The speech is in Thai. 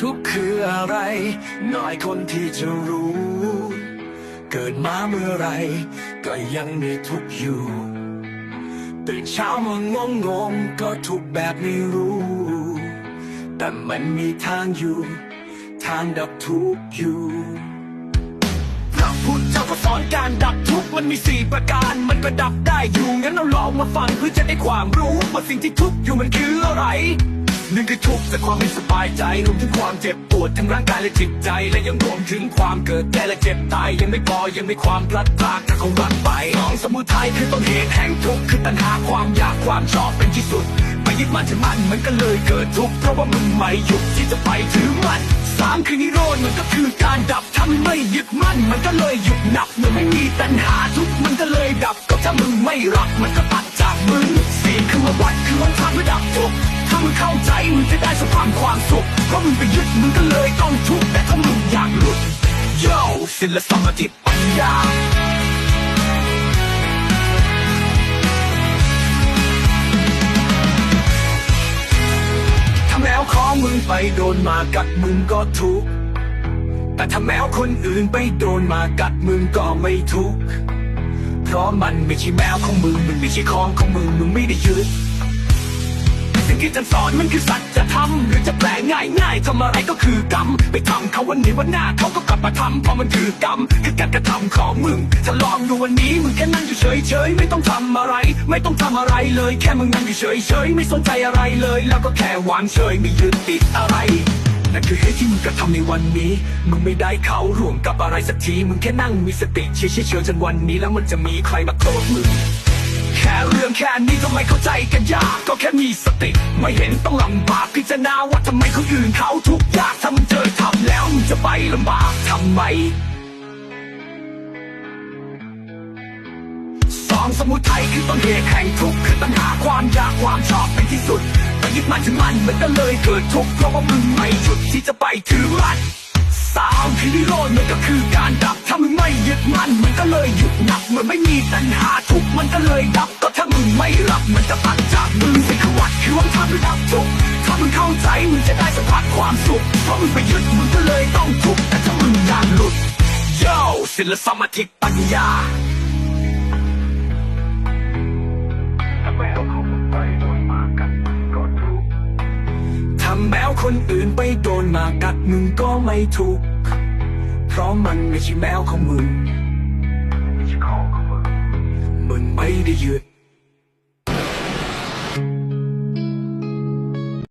ทุกข์คืออะไร น้อยคนที่จะรู้ เกิดมาเมื่อไร ก็ยังมีทุกข์อยู่ตื่นเช้ามางงงงๆก็ทุกแบบไม่รู้ แต่มันมีทางอยู่ ทางดับทุกข์อยู่พระพุทธเจ้าก็สอนการดับทุกข์มันมีสี่ประการ มันก็ดับได้อยู่งั้นเราลองมาฟังเพื่อจะได้ความรู้ว่าสิ่งที่ทุกข์อยู่มันคืออะไร นึ่งคือทุกข์จากความไม่สบายใจรวมถึงความเจ็บปวดทั้งร่างกายและจิตใจ และยังรวมถึงความเกิดแก่และเจ็บตายยังไม่พอยังมีความพลัดพรากจากของรักไปสองสมุทัยคือต้นเหตุแห่งทุกข์คือตัณหาความอยากความชอบเป็นที่สุดไปยึดมั่นถือมันมันก็เลยเกิดทุกข์เพราะว่ามึงไม่หยุดที่จะไปถือมันสามคือนิโรธมันก็คือการดับทำไม่ยึดมั่นมันก็เลยหยุดหนับเมื่อไม่มีตัณหาทุกข์มันก็เลยดับก็ถ้ามึงไม่รักมันก็ตัดจากมึงามึงเข้าใจมึงจะได้สภาพความสุขเพราะมึงไปยึดมึงก็เลยต้องทุกข์แต่ถ้ามึงอยากหลุดโย่ศิลสมาธิปัญญาถ้าแมวของมึงไปโดนมากัดมึงก็ทุกข์แต่ถ้าแมวคนอื่นไปโดนมากัดมึงก็ไม่ทุกข์เพราะมันไม่ใช่แมวของมึงมึงไม่ใช่ของของมึง มึงไม่ได้ยึด สิ่งที่จะสอนมันคือสัจธรรมหรือจะแปลง่ายง่ายทำอะไรก็คือกรรมไปทำเขาวันนี้วันหน้าเขาก็กลับมาทำเพราะมันคือกรรมคือการกระทำของมึงถ้าลองดูวันนี้มึงแค่นั่งอยู่เฉยเฉยไม่ต้องทำอะไร ไม่ต้องทำอะไรเลยแค่มึงนั่งอยู่เฉยเฉยไม่สนใจอะไรเลย แล้วก็แค่วางเฉยไม่ยึดติดอะไรนั่นคือเหตุที่มึงกระทำในวันนี้ มึงไม่ได้เขาร่วมกับอะไรสักที มึงแค่นั่งมีสติเฉยๆเฉยจนวันนี้ แล้วมันจะมีใครมาโกรธมึง แค่เรื่องแค่นี้ก็ไมเข้าใจกันยากก็แค่มีสติ ไม่เห็นต้องลำบากพิจารณาว่าทำไมคนอื่นเขาทุกข์ยากถ้ามึงเจอทำแล้วมึงจะไปลำบากทำไมสองสมุทัยคือต้นเหตุแห่งทุกข์คือตัณหาความอยากความชอบเป็นที่สุดไปยึดมันถึงมันมันก็เลยเกิดทุกข์เพราะว่ามึงไม่หยุดที่จะไปถือมันสามคือนิโรธมันก็คือการดับ มีตัณหาทุกมันก็เลยดับก็ถ้ามึงไม่รับมันจะตัดจากมึงสิคือวัดคือวันทางเพื่อดับทุกถ้ามึงเข้าใจมึงจะได้สัมผัสความสุขเพราะมึงไปยึดมึงก็เลยต้องทุกแต่ถ้ามึงอยากหลุดโย่ศิลสมาธิปัญญาถ้าแมวเขาไปโดนมากัดก็ทุกข์ถ้าแมวคนอื่นไปโดนมากัดมึงก็ไม่ทุกเพราะมันไม่ใช่แมวของมึง ไม่ใช่ของ 岁月。